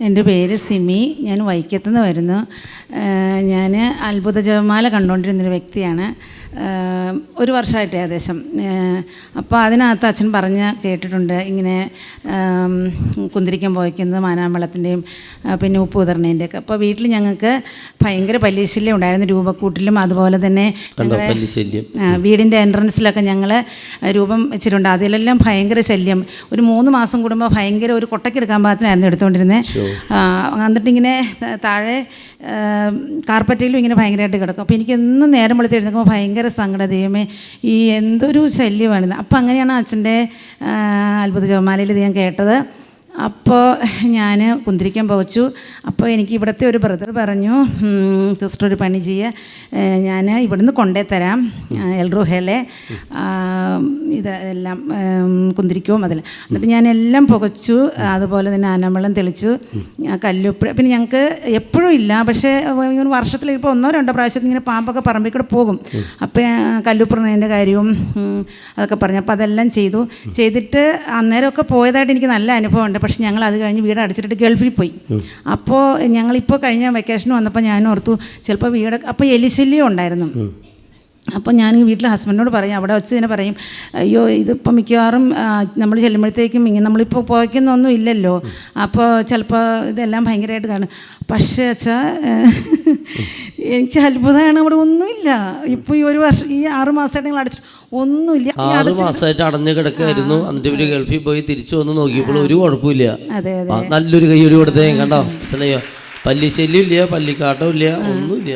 എന്റെ പേര് സിമി. ഞാൻ വൈക്കത്തുനിന്ന് വരുന്നു. ഞാൻ അത്ഭുത ജപമാല കണ്ടുകൊണ്ടിരുന്നൊരു വ്യക്തിയാണ്. ഒരു വർഷമായിട്ട് ഏകദേശം. അപ്പോൾ അതിനകത്ത് അച്ഛൻ പറഞ്ഞ് കേട്ടിട്ടുണ്ട് ഇങ്ങനെ കുന്തിരിക്കം പോയിക്കുന്നത് മാനാമ്പളത്തിന്റെയും പിന്നെ ഉപ്പ് കുതിർണേന്റെ ഒക്കെ അപ്പോൾ വീട്ടിൽ ഞങ്ങൾക്ക് ഭയങ്കര പല്ലിശല്യം ഉണ്ടായിരുന്നു രൂപക്കൂട്ടിലും അതുപോലെ തന്നെ വീടിന്റെ എൻട്രൻസിലൊക്കെ ഞങ്ങൾ രൂപം വെച്ചിട്ടുണ്ട്. അതിലെല്ലാം ഭയങ്കര ശല്യം. ഒരു മൂന്ന് മാസം കൂടുമ്പോൾ ഭയങ്കര ഒരു കൊട്ടയ്ക്കെടുക്കാൻ പാകത്തിനായിരുന്നു എടുത്തുകൊണ്ടിരുന്നത് എന്നിട്ടിങ്ങനെ താഴെ കാർപ്പറ്റയിലും ഇങ്ങനെ ഭയങ്കരമായിട്ട് കിടക്കും. അപ്പോൾ എനിക്ക് എന്നും നേരം വെളുത്ത് എഴുന്നേൽക്കുമ്പോൾ ഭയങ്കര സങ്കട. ദൈവമേ ഈ എന്തൊരു ശല്യമാണിത്. അപ്പോൾ അങ്ങനെയാണ് അച്ഛന്റെ അത്ഭുത ജപമാലയിൽ ഇത് ഞാൻ കേട്ടത്. അപ്പോൾ ഞാൻ കുന്തിരിക്കാൻ പോവച്ചു അപ്പോൾ എനിക്ക് ഇവിടുത്തെ ഒരു ബ്രദർ പറഞ്ഞു "ഉം, സിസ്റ്റർ ഒരു പണി ചെയ്യുക ഞാൻ ഇവിടുന്ന് കൊണ്ടേ തരാം. എൽറുഹയിലെ ഇത് എല്ലാം കുന്തിരിക്കവും അതിൽ എന്നിട്ട് ഞാൻ എല്ലാം പുകച്ചു. അതുപോലെ തന്നെ അനമ്പളം തെളിച്ചു. കല്ലുപ്പ് പിന്നെ ഞങ്ങൾക്ക് എപ്പോഴും ഇല്ല. പക്ഷേ ഇങ്ങനെ വർഷത്തിൽ ഇപ്പോൾ ഒന്നോ രണ്ടോ പ്രാവശ്യം ഇങ്ങനെ പാമ്പൊക്കെ പറമ്പിൽ കൂടെ പോകും. അപ്പോൾ കല്ലുപ്പിടുന്നതിന്റെ കാര്യവും അതൊക്കെ പറഞ്ഞു. അപ്പോൾ അതെല്ലാം ചെയ്തു. ചെയ്തിട്ട് അന്നേരമൊക്കെ പോയതായിട്ട് എനിക്ക് നല്ല അനുഭവമുണ്ട്. പക്ഷെ ഞങ്ങൾ അത് കഴിഞ്ഞ് വീട് അടച്ചിട്ട് ഗൾഫിൽ പോയി. അപ്പോൾ ഞങ്ങളിപ്പോൾ കഴിഞ്ഞ വെക്കേഷൻ വന്നപ്പോൾ ഞാൻ ഓർത്തു ചിലപ്പോൾ വീട് അപ്പോൾ എലിശല്യം ഉണ്ടായിരുന്നു. അപ്പോൾ ഞാൻ വീട്ടിൽ ഹസ്ബൻഡിനോട് പറയും അവിടെ വെച്ച് തന്നെ പറയും അയ്യോ ഇതിപ്പോൾ മിക്കവാറും നമ്മൾ ചെല്ലുമ്പോഴത്തേക്കും ഇങ്ങനെ നമ്മളിപ്പോൾ പോയിക്കുന്നൊന്നും ഇല്ലല്ലോ. അപ്പോൾ ചിലപ്പോൾ ഇതെല്ലാം ഭയങ്കരമായിട്ട് കാണും പക്ഷേ വെച്ചാൽ എനിക്ക് അത്ഭുതമാണ്. അവിടെ ഒന്നുമില്ല. ഇപ്പൊ ഈ ഒരു വർഷം ഈ ആറു മാസമായിട്ട് ഞങ്ങൾ അടച്ചിട്ട് ഒന്നുമില്ല. ആറു മാസമായിട്ട് അടഞ്ഞു കിടക്കായിരുന്നു എന്നിട്ട് ഇവർ ഗൾഫിൽ പോയി തിരിച്ചു വന്ന് നോക്കിയപ്പോൾ ഒരു കുഴപ്പമില്ല. അതെ അതെ. നല്ലൊരു കൈയ്യൊടി കൊടുത്തേ കണ്ടോ? മനസ്സിലായോ? പല്ലി ശല്യം ഇല്ല പല്ലിക്കാട്ടം ഇല്ല ഒന്നുമില്ല.